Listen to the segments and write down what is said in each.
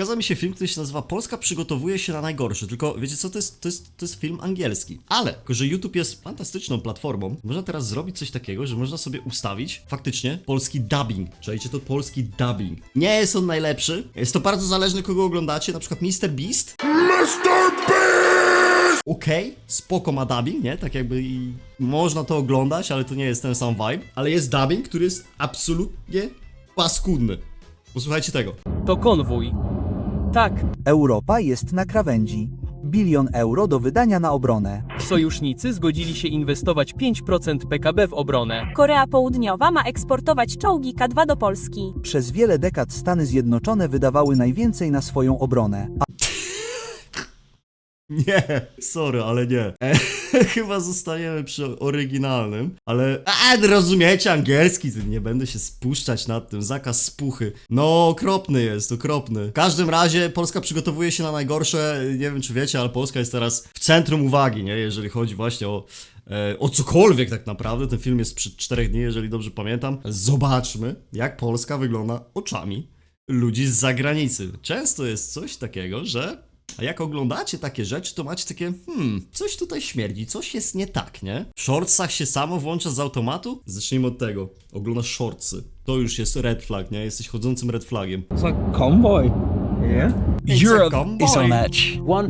pokazał mi się film, który się nazywa Polska przygotowuje się na najgorsze. Tylko wiecie co, to jest, to jest, to jest film angielski. Ale, jako że YouTube jest fantastyczną platformą, można teraz zrobić coś takiego, że można sobie ustawić faktycznie polski dubbing. Czajcie to polski dubbing. Nie jest on najlepszy. Jest to bardzo zależne kogo oglądacie, na przykład Mr. Beast. Okej, spoko ma dubbing, nie? Tak jakby i można to oglądać, ale to nie jest ten sam vibe. Ale jest dubbing, który jest absolutnie paskudny. Posłuchajcie tego. To konwój. Tak, Europa jest na krawędzi. Bilion euro do wydania na obronę. sojusznicy zgodzili się inwestować 5% PKB w obronę. Korea Południowa ma eksportować czołgi K2 do Polski. Przez wiele dekad Stany Zjednoczone wydawały najwięcej na swoją obronę, a Nie, sorry, ale nie. E, chyba zostajemy przy oryginalnym, ale. A, rozumiecie angielski, nie będę się spuszczać nad tym. Zakaz spuchy. No, okropny jest, okropny. W każdym razie Polska przygotowuje się na najgorsze. Nie wiem, czy wiecie, ale Polska jest teraz w centrum uwagi, nie? Jeżeli chodzi właśnie o. E, o cokolwiek tak naprawdę. Ten film jest sprzed czterech dni, jeżeli dobrze pamiętam. Zobaczmy, jak Polska wygląda oczami ludzi z zagranicy. Często jest coś takiego, że a jak oglądacie takie rzeczy, to macie takie, hmm, coś tutaj śmierdzi, coś jest nie tak, nie? W shortsach się samo włącza z automatu? Zacznijmy od tego. Oglądasz shortsy. To już jest red flag, nie? Jesteś chodzącym red flagiem. It's like convoy. Yeah. It's a Europe convoy. is on edge. One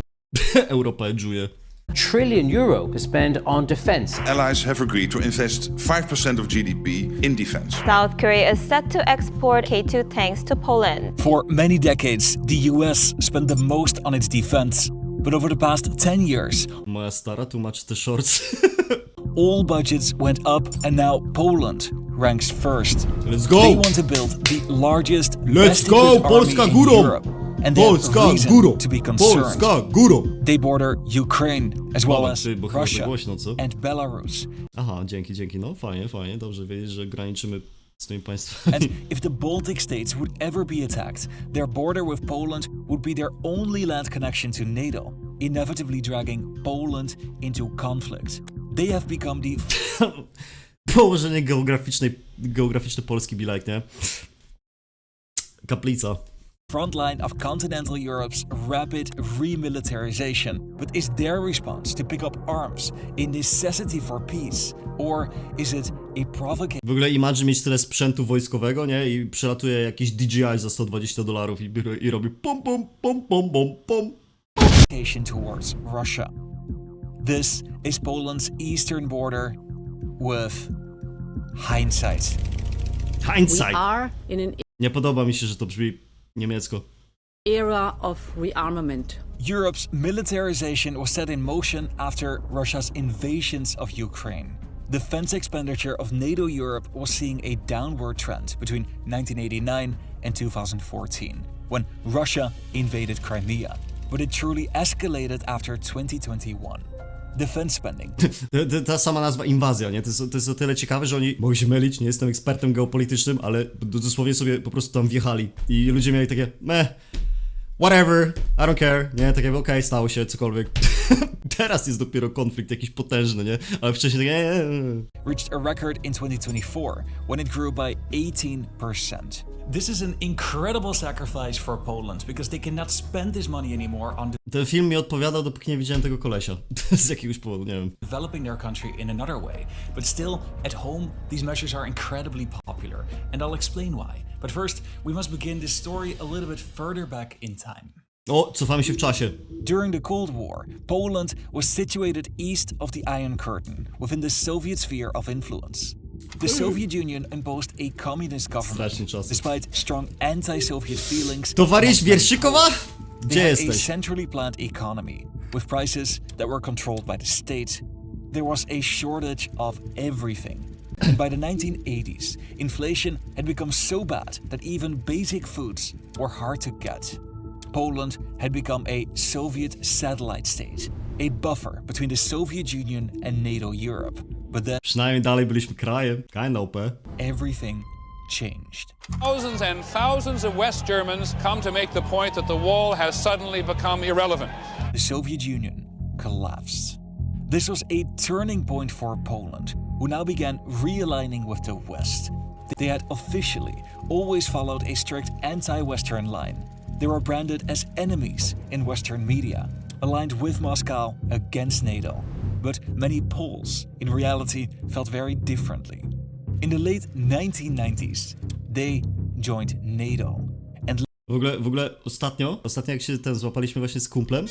Europa edżuje. Trillion euro to spend on defense. Allies have agreed to invest 5% of GDP in defense. South Korea is set to export K2 tanks to Poland. For many decades, the US spent the most on its defense. But over the past 10 years, Moja stara tłumaczy te shorts. all budgets went up, and now Poland ranks first. Let's go! They want to build the largest, Let's best go! equipped Polska army in górą! And they have Polska reason górą! to be concerned. Polska górą! They border Ukraine as well as bo chyba Russia głośno, co? and Belarus. Aha, dzięki, dzięki. No fajnie, fajnie. Dobrze wiedzieć, że graniczymy z tymi państwami. And if the Baltic states would ever be attacked, their border with Poland would be their only land connection to NATO, inevitably dragging Poland into conflict. They have become the Położenie geograficznej, geograficzne Polski be like, nie? Kaplica. Front line of continental Europe's rapid remilitarization. But is their response to pick up arms a necessity for peace? Or is it a provocation W ogóle imagine mieć tyle sprzętu wojskowego, nie? I przelatuje jakiś DJI za 120 dolarów i, i robi pom pom pom pom pom pom. towards Russia? This is Poland's eastern border with hindsight. Hindsight. We are in an Nie podoba mi się, że to brzmi niemiecko. era of rearmament. Europe's militarization was set in motion after Russia's invasions of Ukraine. Defense expenditure of NATO Europe was seeing a downward trend between 1989 and 2014, when Russia invaded Crimea, but it truly escalated after 2021. Defense spending Ta- sama nazwa inwazja, nie? To jest, to jest o tyle ciekawe, że oni, mogę się mylić, nie jestem ekspertem geopolitycznym, ale dosłownie sobie po prostu tam wjechali i ludzie mieli takie, meh, whatever, I don't care, nie? Takie, okej, stało się, cokolwiek. Teraz jest dopiero konflikt jakiś potężny, nie? Ale wcześniej nie, nie. reached a record in 2024 when it grew by 18%. This is an incredible sacrifice for Poland because they cannot spend this money anymore on Ten film mi odpowiadał, dopóki nie widziałem tego kolesia. Z jakiegoś powodu, nie wiem. developing their country in another way. But still, at home, these measures are incredibly popular, and I'll explain why. But first, we must begin this story a little bit further back in time. O, cofamy się w czasie. During the Cold War, Poland was situated east of the Iron Curtain, within the Soviet sphere of influence. The Soviet Union imposed a communist Strasznie government, czasy. despite strong anti-Soviet feelings. Many Wierszykowa? Gdzie They had a jesteś? centrally planned economy with prices that were controlled by the state. There was a shortage of everything. And by the 1980s, inflation had become so bad that even basic foods were hard to get. Poland had become a Soviet satellite state, a buffer between the Soviet Union and NATO Europe. But then Przynajmniej dalej byliśmy krajem. Kinda OP. Eh? everything changed. Thousands and thousands of West Germans come to make the point that the wall has suddenly become irrelevant. the Soviet Union collapsed. This was a turning point for Poland, who now began realigning with the West. They had officially always followed a strict anti Western line. They were branded as enemies in Western media, aligned with Moscow against NATO. But many Poles, in reality, felt very differently. In the late 1990s, they joined NATO and W ogóle, w ogóle ostatnio, ostatnio jak się ten złapaliśmy właśnie z kumplem,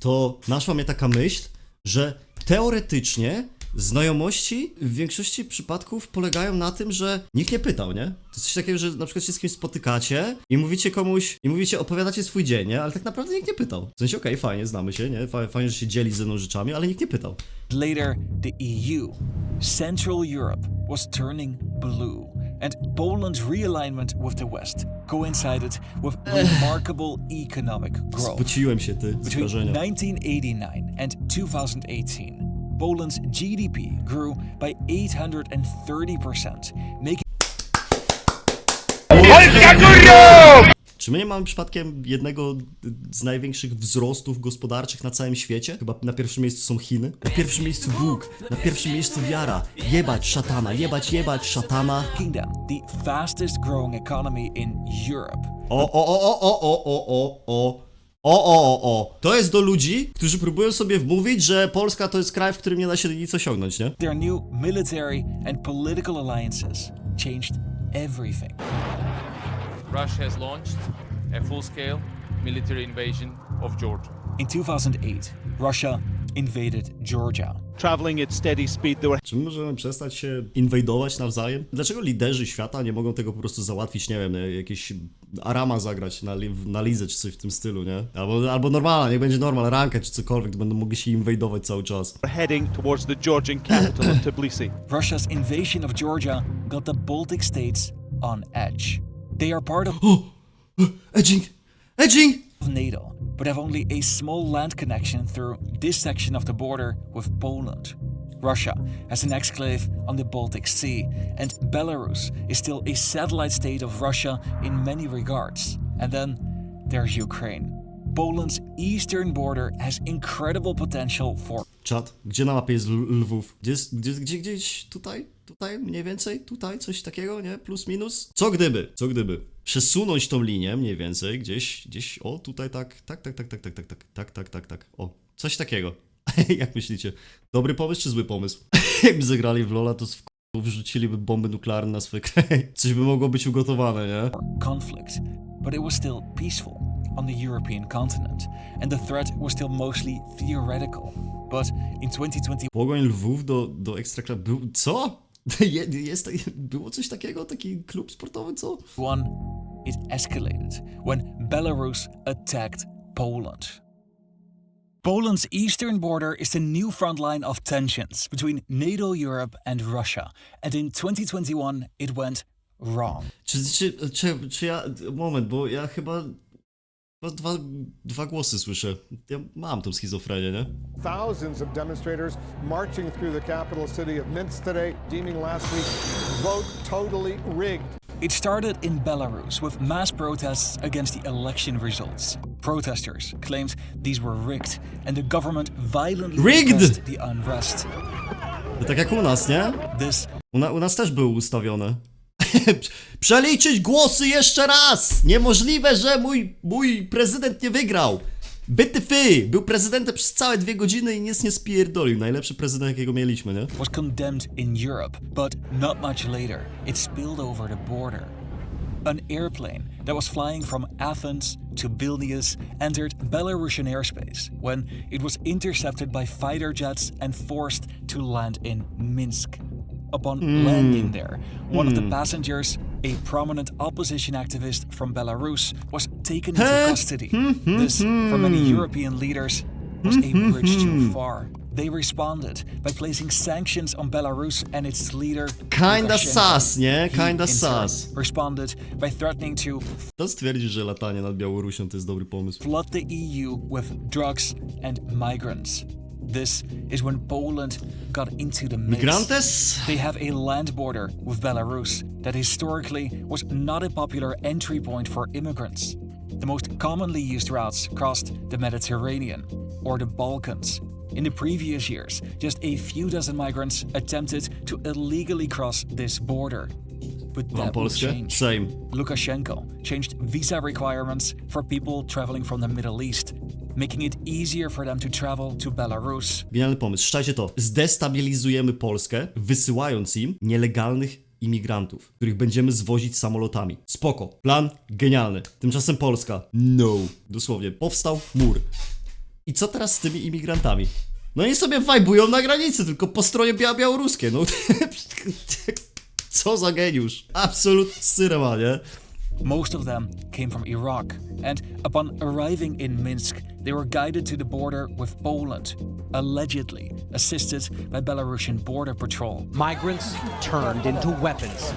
to naszła mnie taka myśl, że teoretycznie znajomości w większości przypadków polegają na tym, że nikt nie pytał, nie? To jest coś takiego, że na przykład się z kimś spotykacie i mówicie komuś, i mówicie, opowiadacie swój dzień, nie? Ale tak naprawdę nikt nie pytał. W sensie, okej, fajnie, znamy się, nie? Fa- Fajnie, że się dzieli ze mną rzeczami, ale nikt nie pytał. later the EU. Central Europe was turning blue, and Poland's realignment with the West coincided with remarkable economic growth. Between wrażenia. 1989 and 2018, Poland's GDP grew by 830%, making Czy my nie mamy przypadkiem jednego z największych wzrostów gospodarczych na całym świecie? Chyba na pierwszym miejscu są Chiny. Na pierwszym miejscu Bóg, na pierwszym miejscu wiara. Jebać szatana, jebać, jebać szatana. them the fastest growing economy in Europe. O, o, o, o, o, o, o, o, o. O, o, o, o. To jest do ludzi, którzy próbują sobie wmówić, że Polska to jest kraj, w którym nie da się nic osiągnąć, nie? Their new military and political alliances changed everything. Russia has launched a full scale military invasion of Georgia. In 2008, Russia invaded Georgia. Traveling at steady speed, they were Czy my możemy przestać się inwajdować nawzajem? Dlaczego liderzy świata nie mogą tego po prostu załatwić, nie wiem, jakieś arama zagrać na, li, na lidze czy coś w tym stylu, nie? Albo, albo normalna, niech będzie normal, ranka czy cokolwiek, to będą mogli się inwajdować cały czas. heading towards the Georgian capital of Tbilisi. Russia's invasion of Georgia got the Baltic states on edge. They are part of Edging! Edging! NATO, but have only a small land connection through this section of the border with Poland. Russia has an exclave on the Baltic Sea, and Belarus is still a satellite state of Russia in many regards. And then there's Ukraine. Poland's eastern border has incredible potential for Czat, gdzie na mapie jest Lwów? Gdzie, gdzie, gdzie gdzieś tutaj? Tutaj mniej więcej? Tutaj? Coś takiego, nie? Plus, minus? Co gdyby? Co gdyby? Przesunąć tą linię mniej więcej gdzieś, gdzieś, o tutaj tak, tak, tak, tak, tak, tak, tak, tak, tak, tak, tak, tak, o, coś takiego. Jak myślicie? Dobry pomysł czy zły pomysł? Jakby zagrali w Lola, to wrzuciliby bomby nuklearne na swój kraj. Coś by mogło być ugotowane, nie? conflict, but it was still peaceful on the European continent, and the threat was still mostly theoretical. But in 2021, Pogoń Lwów do, do Ekstraklasy. Był, co? Je, jest, było coś takiego? Taki klub sportowy, co? it escalated when Belarus attacked Poland. Poland's eastern border is the new front line of tensions between NATO Europe and Russia, and in 2021 it went wrong. Czy, czy, czy, czy ja. Moment, bo ja chyba. Chyba Dwa, dwa głosy słyszę. Ja mam tą schizofrenię, nie? Thousands of demonstrators marching through the capital city of Minsk today, deeming last week's vote totally rigged. It started in Belarus with mass protests against the election results. Protesters claimed these were rigged, and the government violently Rigged! the unrest. To tak jak u nas, nie? This U, na, u nas też były ustawione. Przeliczyć głosy jeszcze raz! Niemożliwe, że mój, mój prezydent nie wygrał! Byty fy! Był prezydentem przez całe dwie godziny i nic nie spierdolił. Najlepszy prezydent, jakiego mieliśmy, nie? was condemned in Europe, but not much later, it spilled over the border. An airplane that was flying from Athens to Vilnius entered Belarusian airspace when it was intercepted by fighter jets and forced to land in Minsk. Upon landing there, one of the passengers, a prominent opposition activist from Belarus, was taken into custody. This, for many European leaders, was a bridge too far. They responded by placing sanctions on Belarus and its leader. Kinda sus, nie? Kinda sus. Responded by threatening to Kto stwierdził, że latanie nad Białorusią to jest dobry pomysł? flood the EU with drugs and migrants. This is when Poland got into the mix. Migrantes? They have a land border with Belarus that historically was not a popular entry point for immigrants. The most commonly used routes crossed the Mediterranean or the Balkans. In the previous years, just a few dozen migrants attempted to illegally cross this border. But that change. Same. Lukashenko changed visa requirements for people traveling from the Middle East, making it easier for them to travel to Belarus. Genialny pomysł. Szczajcie to. Zdestabilizujemy Polskę, wysyłając im nielegalnych imigrantów, których będziemy zwozić samolotami. Spoko. Plan genialny. Tymczasem Polska. No. Dosłownie. Powstał mur. I co teraz z tymi imigrantami? No i sobie wajbują na granicy, tylko po stronie bia białoruskie. No. co za geniusz. Absolut syrema, nie? Most of them came from Iraq, and upon arriving in Minsk, they were guided to the border with Poland, allegedly assisted by Belarusian border patrol. Migrants turned into weapons.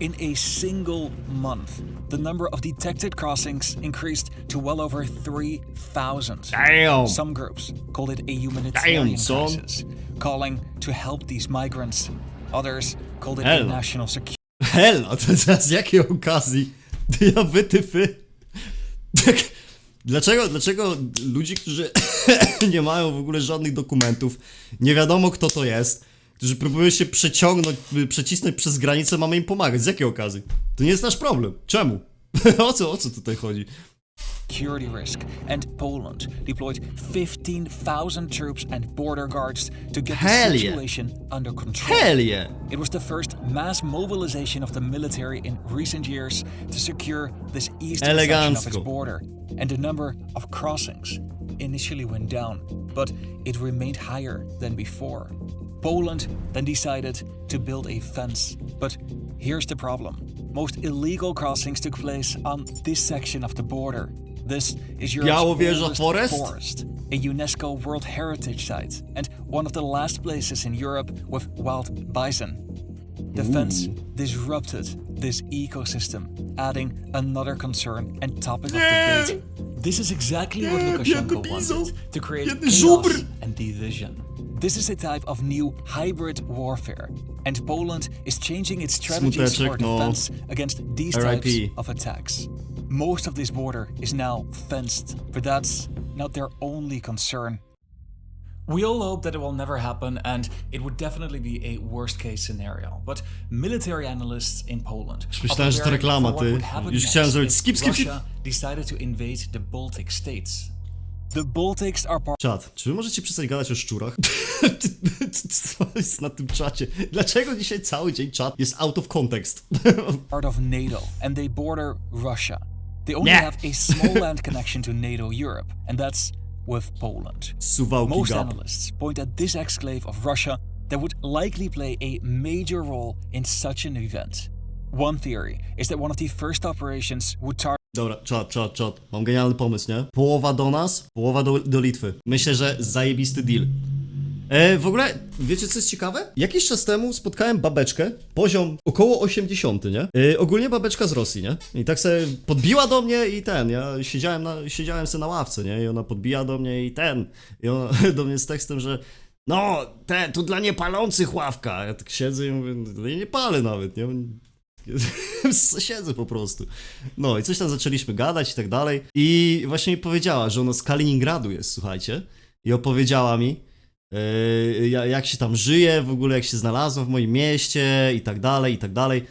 In a single month, the number of detected crossings increased to well over 3,000. Damn. Some groups called it a humanitarian Damn, son. crisis, calling to help these migrants. Others called it Hell. a national security Hell, a to teraz z jakiej okazji? Ja wytyfy. Tak, Dlaczego, dlaczego ludzi, którzy nie mają w ogóle żadnych dokumentów, nie wiadomo kto to jest, którzy próbują się przeciągnąć, y, przecisnąć przez granicę, mamy im pomagać? Z jakiej okazji? To nie jest nasz problem. Czemu? o co, o co tutaj chodzi? Security risk, and Poland deployed 15,000 troops and border guards to get Hell the yeah. situation under control. Hell yeah! It was the first mass mobilization of the military in recent years to secure this eastern section of its border, and the number of crossings initially went down, but it remained higher than before. Poland then decided to build a fence, but here's the problem. Most illegal crossings took place on this section of the border. This is Europe's Forest? forest, a UNESCO World Heritage Site, and one of the last places in Europe with wild bison. The fence disrupted this ecosystem, adding another concern and topic of debate. This is exactly what Lukashenko wanted to create chaos and division. This is a type of new hybrid warfare, and Poland is changing its strategies for Smuteczek, no. defense against these RIP. types of attacks. Most of this border is now fenced, but that's not their only concern. We all hope that it will never happen, and it would definitely be a worst case scenario. But military analysts in Poland Już are myślałem, że to reklama, what ty. would happen Już next chciałem zrobić skip, skip, skip. Russia decided to invade the Baltic states. The Baltics are part Czat, czy wy możecie przestać gadać o szczurach? Co jest na tym czacie? Dlaczego dzisiaj cały dzień czat jest out of context? part of NATO, and they border Russia. They only have a small land connection to NATO Europe, and that's with Poland. Suwałki Most gap. analysts point at this exclave of Russia that would likely play a major role in such an event. One theory is that one of the first operations would target Dobra, czat, czat, czat. Mam genialny pomysł, nie? Połowa do nas, połowa do, do Litwy. Myślę, że zajebisty deal. E, w ogóle, wiecie co jest ciekawe? Jakiś czas temu spotkałem babeczkę, poziom około 80, nie? E, ogólnie babeczka z Rosji, nie? I tak sobie podbiła do mnie i ten, ja siedziałem, na, siedziałem sobie na ławce, nie? I ona podbija do mnie i ten, i ona do mnie z tekstem, że no, te, tu dla niepalących ławka. Ja tak siedzę i mówię, no nie palę nawet, nie? Siedzę po prostu. No i coś tam zaczęliśmy gadać i tak dalej. I właśnie mi powiedziała, że ona z Kaliningradu jest, słuchajcie. I opowiedziała mi, yy, ja- jak się tam żyje, w ogóle jak się znalazła w moim mieście i tak dalej, i tak dalej.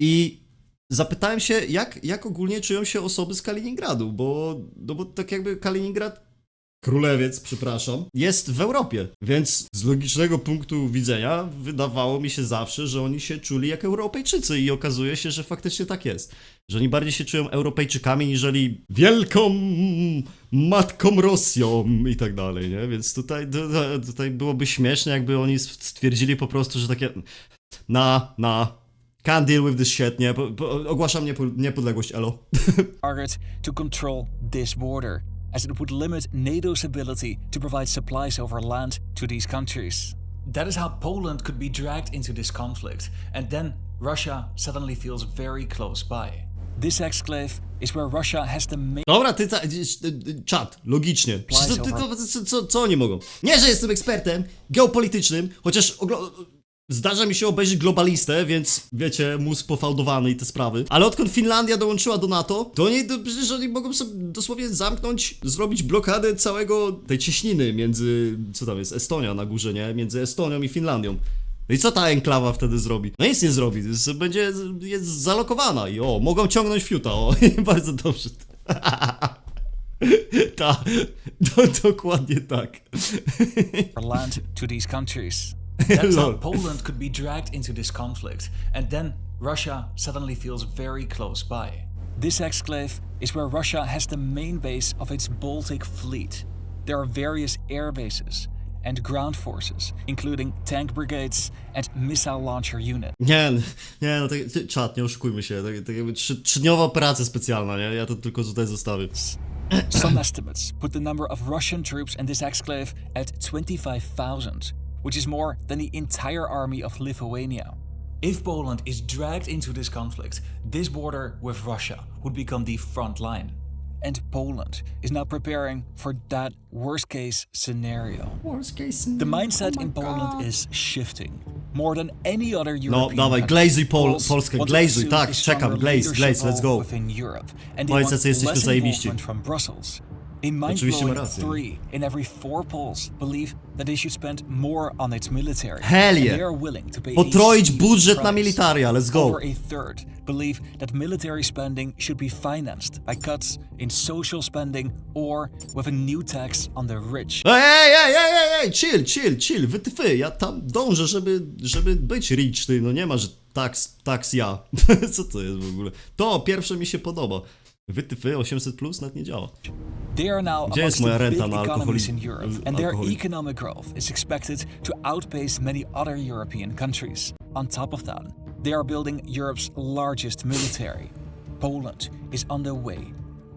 I zapytałem się, jak, jak ogólnie czują się osoby z Kaliningradu, bo, no bo tak jakby Kaliningrad Królewiec, przepraszam, jest w Europie, więc z logicznego punktu widzenia wydawało mi się zawsze, że oni się czuli jak Europejczycy i okazuje się, że faktycznie tak jest. Że oni bardziej się czują Europejczykami niżeli wielką matką Rosją i tak dalej, nie? Więc tutaj, tu- tutaj byłoby śmieszne, jakby oni stwierdzili po prostu, że takie na, na, can't deal with this shit, nie? Ogłaszam niepo- niepodległość, elo. target to control this border, as it would limit NATO's ability to provide supplies over land to these countries. That is how Poland could be dragged into this conflict, and then Russia suddenly feels very close by. This exclave is where Russia has the main Dobra, ty, ta, czat, logicznie. Przecież to, ty, co, co, co oni mogą? Nie, że jestem ekspertem geopolitycznym, chociaż oglo- zdarza mi się obejrzeć globalistę, więc wiecie, mózg pofałdowany i te sprawy. Ale odkąd Finlandia dołączyła do NATO, to oni, to przecież oni mogą sobie dosłownie zamknąć, zrobić blokadę całego tej cieśniny między, co tam jest, Estonia na górze, nie? Między Estonią i Finlandią. No i co ta enklawa wtedy zrobi? No nic nie zrobi, jest, będzie, jest zalokowana i o, mogą ciągnąć fiuta, o, bardzo dobrze. Ta, do, dokładnie tak. land to these countries. That's how Poland could be dragged into this conflict, and then Russia suddenly feels very close by. This exclave is where Russia has the main base of its Baltic fleet. There are various air bases and ground forces, including tank brigades and missile launcher units. Nie, nie, no tak, ty- czat, nie oszukujmy się, tak, tak jakby trzy, trzydniowa operacja specjalna, nie? Ja to tylko tutaj zostawię. Some estimates put the number of Russian troops in this exclave at 25,000, which is more than the entire army of Lithuania. If Poland is dragged into this conflict, this border with Russia would become the front line. And Poland is now preparing for that worst case scenario. Worst case scenario. The mindset oh in Poland is shifting. More than any other No, European dawaj, country, glazuj Pol Poles Polskę, want to glazuj, tak, czekam, stronger glaze, leadership glaze, let's go. within Europe, and they Powiedz, want less involvement from Brussels. A Oczywiście ma rację. three in every four Poles believe that they should spend more on its military. Hell and yeah. they are willing to pay a Potroić budżet na militaria, let's go. Over a third believe that military spending should be financed by cuts in social spending or with a new tax on the rich. Ej, ej, ej, ej, ej, ej, chill, chill, chill, wytyfy, ja tam dążę, żeby, żeby być rich, ty, no nie ma, że tax, tax ja. Co to jest w ogóle? To pierwsze mi się podoba. Wytyfy 800 plus nawet nie działa. They are now Gdzie jest amongst moja the renta na economies in alkoholi- Europe, and their alkoholik? economic growth is expected to outpace many other European countries. On top of that, they are building Europe's largest military. Poland is on the way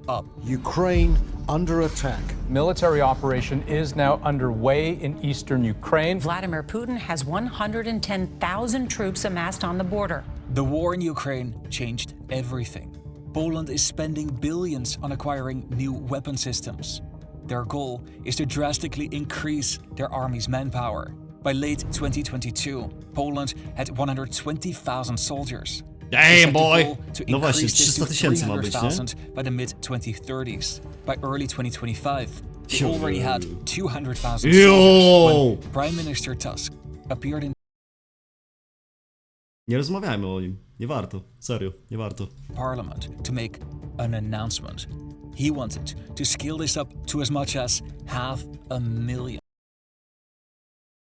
up. Ukraine under attack. Military operation is now underway in eastern Ukraine. Vladimir Putin has 110,000 troops amassed on the border. The war in Ukraine changed everything. Poland is spending billions on acquiring new weapon systems. Their goal is to drastically increase their army's manpower. By late 2022, Poland had 120,000 soldiers. They Damn, set the boy! goal to No właśnie, increase this 300 to tysięcy ma być, nie? 300,000 by the mid 2030s. By early 2025, they already had 200,000 Yo! soldiers when Prime Minister Tusk appeared in Nie rozmawiajmy o nim, nie warto, serio, nie warto. Parliament to make an announcement. He wanted to scale this up to as much as half a million.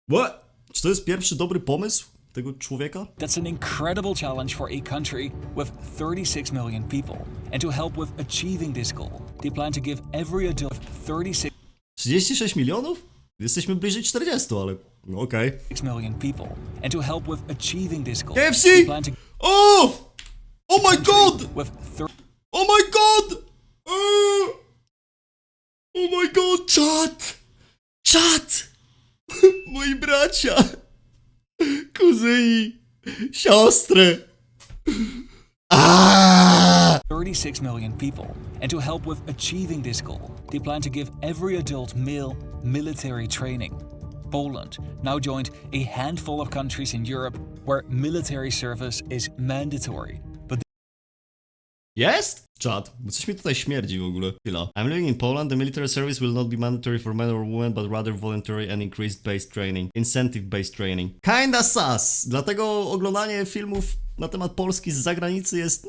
What? Czy to jest pierwszy dobry pomysł tego człowieka? That's an incredible challenge for a country with 36 million people. And to help with achieving this goal, they plan to give every adult 36 36 milionów? Jesteśmy bliżej 40, ale no okej. million people. And to help with achieving this goal, KFC! they plan to O! Oh my god! with 30 Oh my god! Eee! Oh my god, czat! Czat! Moi bracia! Kuzyni! Siostry! Aaaa! 36 million people. And to help with achieving this goal, they plan to give every adult male military training. Poland now joined a handful of countries in Europe where military service is mandatory. But Jest? Czad, bo coś mi tutaj śmierdzi w ogóle. Chwila. I'm living in Poland. The military service will not be mandatory for men or women, but rather voluntary and increased based training. Incentive based training. Kinda sus. Dlatego oglądanie filmów na temat Polski z zagranicy jest...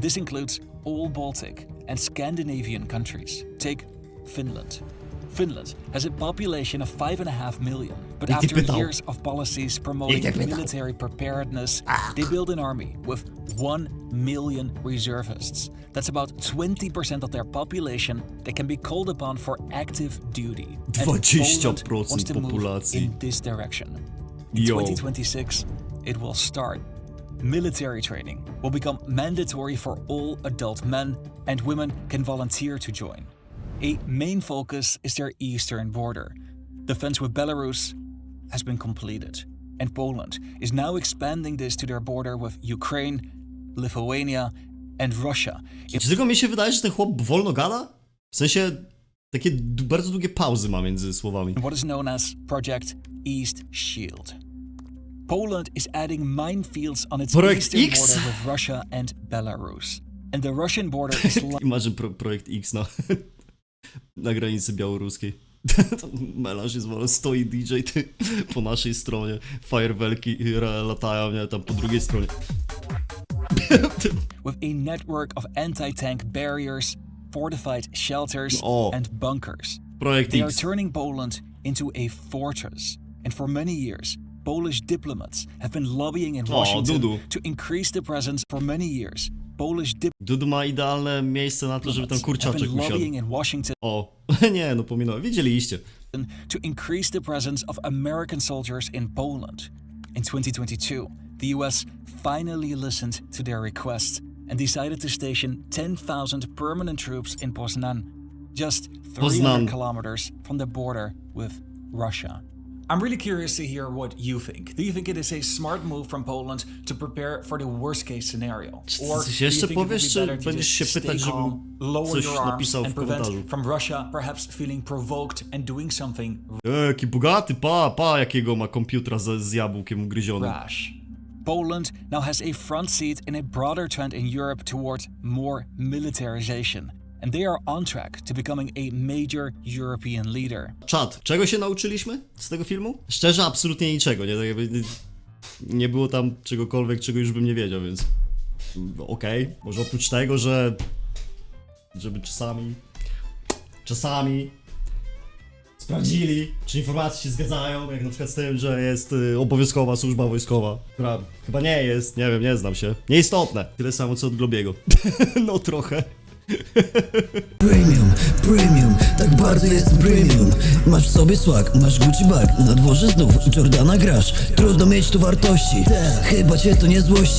this includes all Baltic and Scandinavian countries. Take Finland. Finland has a population of 5.5 million, but after heb het al. years of policies promoting heb het al. military preparedness, they build an army with 1 million reservists. That's about 20% of their population that can be called upon for active duty. And 20% Poland wants to move in this direction. In Yo. 2026, it will start. Military training will become mandatory for all adult men, and women can volunteer to join. A main focus is their eastern border. The fence with Belarus has been completed, and Poland is now expanding this to their border with Ukraine, Lithuania, and Russia. Czy tylko mi się wydaje, że ten chłop wolno gada? W sensie... Takie bardzo długie pauzy ma między słowami. what is known as Project East Shield. Poland is adding minefields on its Projekt eastern X? border with Russia and Belarus. And the Russian border is Imagine pro projekt X na, na granicy białoruskiej. Jest stoi DJ ty, po naszej stronie, fajerwerki ra- latają, nie, tam po drugiej stronie. with a network of anti tank barriers, fortified shelters, Oh. and bunkers. Projekt They are turning Poland into a fortress. And for many years, Polish diplomats have been lobbying in Washington to increase the presence for many years. Polish Dudu ma idealne miejsce na to, żeby have kurczaczek usiadł. lobbying in Washington O, nie, no pominąłem, widzieliście. to increase the presence of American soldiers in Poland. In 2022, the US finally listened to their request and decided to station 10,000 permanent troops in Poznan, just 300 Poznan. kilometers from the border with Russia. I'm really curious to hear what you think. Do you think it is a smart move from Poland to prepare for the worst case scenario? Or do you think it would be better to just stay pytać, calm, lower your arms and prevent from Russia perhaps feeling provoked and doing something E, jaki bogaty, pa, pa, jakiego ma komputera z, z jabłkiem ugryzionym. Rash. Poland now has a front seat in a broader trend in Europe towards more militarization, and they are on track to becoming a major European leader. Czad, czego się nauczyliśmy z tego filmu? Szczerze, absolutnie niczego, nie? Tak jakby, nie, było tam czegokolwiek, czego już bym nie wiedział, więc okej. Może oprócz tego, że żeby czasami czasami sprawdzili, czy informacje się zgadzają, jak na przykład z tym, że jest y, obowiązkowa służba wojskowa, która chyba nie jest, nie wiem, nie znam się. Nieistotne. Tyle samo co od Globiego. no trochę. Premium, premium, tak bardzo jest premium. Masz w sobie swag, masz Gucci bag Na dworze znów Jordana grasz. Trudno mieć tu wartości Chyba cię to nie złości